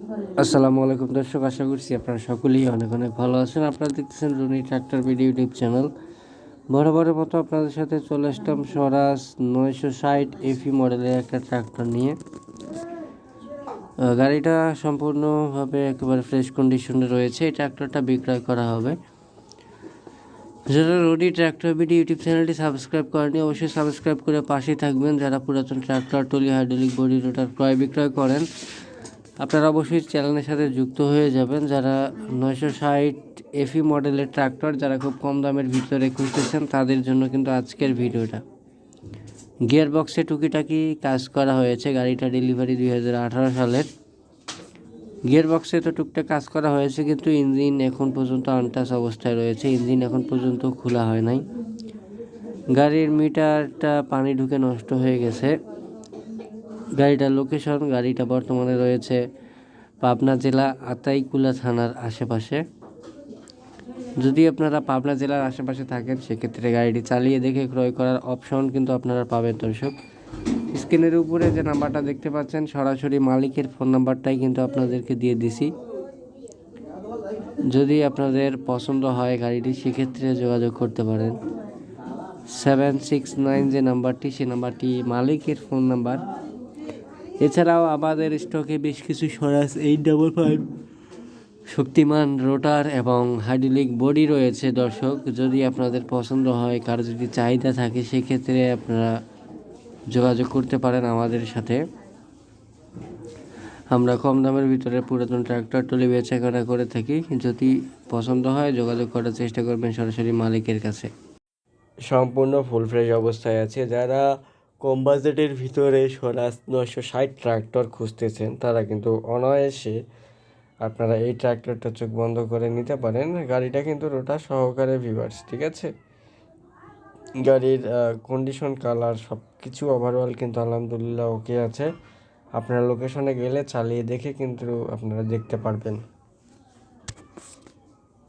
আসসালামু আলাইকুম দর্শক, আশা করছি আপনারা সকলেই অনেক অনেক ভালো আছেন। আপনারা দেখতেছেন রুনি ট্রাক্টর ভিডিও ইউটিউব চ্যানেল। বরাবরের মতো আপনাদের সাথে চলে আসলাম স্বরাজ নয়শো ষাট এফি মডেলের একটা ট্রাক্টর নিয়ে। গাড়িটা সম্পূর্ণভাবে একেবারে ফ্রেশ কন্ডিশনে রয়েছে। এই ট্রাক্টরটা বিক্রয় করা হবে। যারা রোডি ট্র্যাক্টর ভিডিও ইউটিউব চ্যানেলটি সাবস্ক্রাইব করেনি অবশ্যই সাবস্ক্রাইব করে পাশেই থাকবেন। যারা পুরাতন tractor, trolley hydraulic body rotor ক্রয় বিক্রয় করেন আপনারা অবশ্যই চ্যানেলের সাথে যুক্ত হয়ে যাবেন। যারা নয়শো ষাট এফি মডেলের ট্রাক্টর, যারা খুব কম দামের ভিতরে খুঁজতেছেন, তাদের জন্য কিন্তু আজকের ভিডিওটা। গিয়ার বক্সে টুকিটাকি কাজ করা হয়েছে, গাড়িটা ডেলিভারি দুই হাজার আঠারো সালের। গিয়ার বক্সে তো টুকটাক কাজ করা হয়েছে, কিন্তু ইঞ্জিন এখন পর্যন্ত আনটাস অবস্থায় রয়েছে। ইঞ্জিন এখন পর্যন্ত খোলা হয় নাই। গাড়ির মিটারটা পানি ঢুকে নষ্ট হয়ে গেছে। গাড়িটার লোকেশন গাড়িটা বর্তমানে রয়েছে পাবনা জেলা আতাইকুলা থানার আশেপাশে। যদি আপনারা পাবনা জেলার আশেপাশে থাকেন, সেক্ষেত্রে গাড়িটি চালিয়ে দেখে ক্রয় করার অপশন কিন্তু আপনারা পাবেন দর্শক। স্ক্রিনের উপরে যে নাম্বারটা দেখতে পাচ্ছেন, সরাসরি মালিকের ফোন নাম্বারটাই কিন্তু আপনাদেরকে দিয়ে দিছি। যদি আপনাদের পছন্দ হয় গাড়িটি, সেক্ষেত্রে যোগাযোগ করতে পারেন। সেভেন সিক্স নাইন যে নাম্বারটি, সে নাম্বারটি মালিকের ফোন নাম্বার। এছাড়াও আমাদের স্টকে বেশ কিছু Swaraj eight double five Shaktiman rotor এবং হাইড্রোলিক বডি রয়েছে দর্শক। যদি আপনাদের পছন্দ হয়, কারও যদি চাহিদা থাকে, সেক্ষেত্রে আপনারা যোগাযোগ করতে পারেন আমাদের সাথে। আমরা কম দামের ভিতরে পুরাতন ট্রাক্টর টলি বেচাকেনা করে থাকি। যদি পছন্দ হয়, যোগাযোগ করার চেষ্টা করবেন সরাসরি মালিকের কাছে। সম্পূর্ণ ফুল ফ্রেশ অবস্থায় আছে। যারা কম বাজেটের ভিতরে স্বরাজ নয়শো ষাট ট্রাক্টর খুঁজতেছেন, তারা কিন্তু অনায়াসে আপনারা এই ট্রাক্টরটা চোখ বন্ধ করে নিতে পারেন। গাড়িটা কিন্তু রোটা সহকারে ভিভার্স ঠিক আছে? গাড়ির কন্ডিশন কালার সব কিছু ওভারঅল কিন্তু আলহামদুলিল্লাহ ওকে আছে। আপনারা লোকেশনে গেলে চালিয়ে দেখে কিন্তু আপনারা দেখতে পারবেন।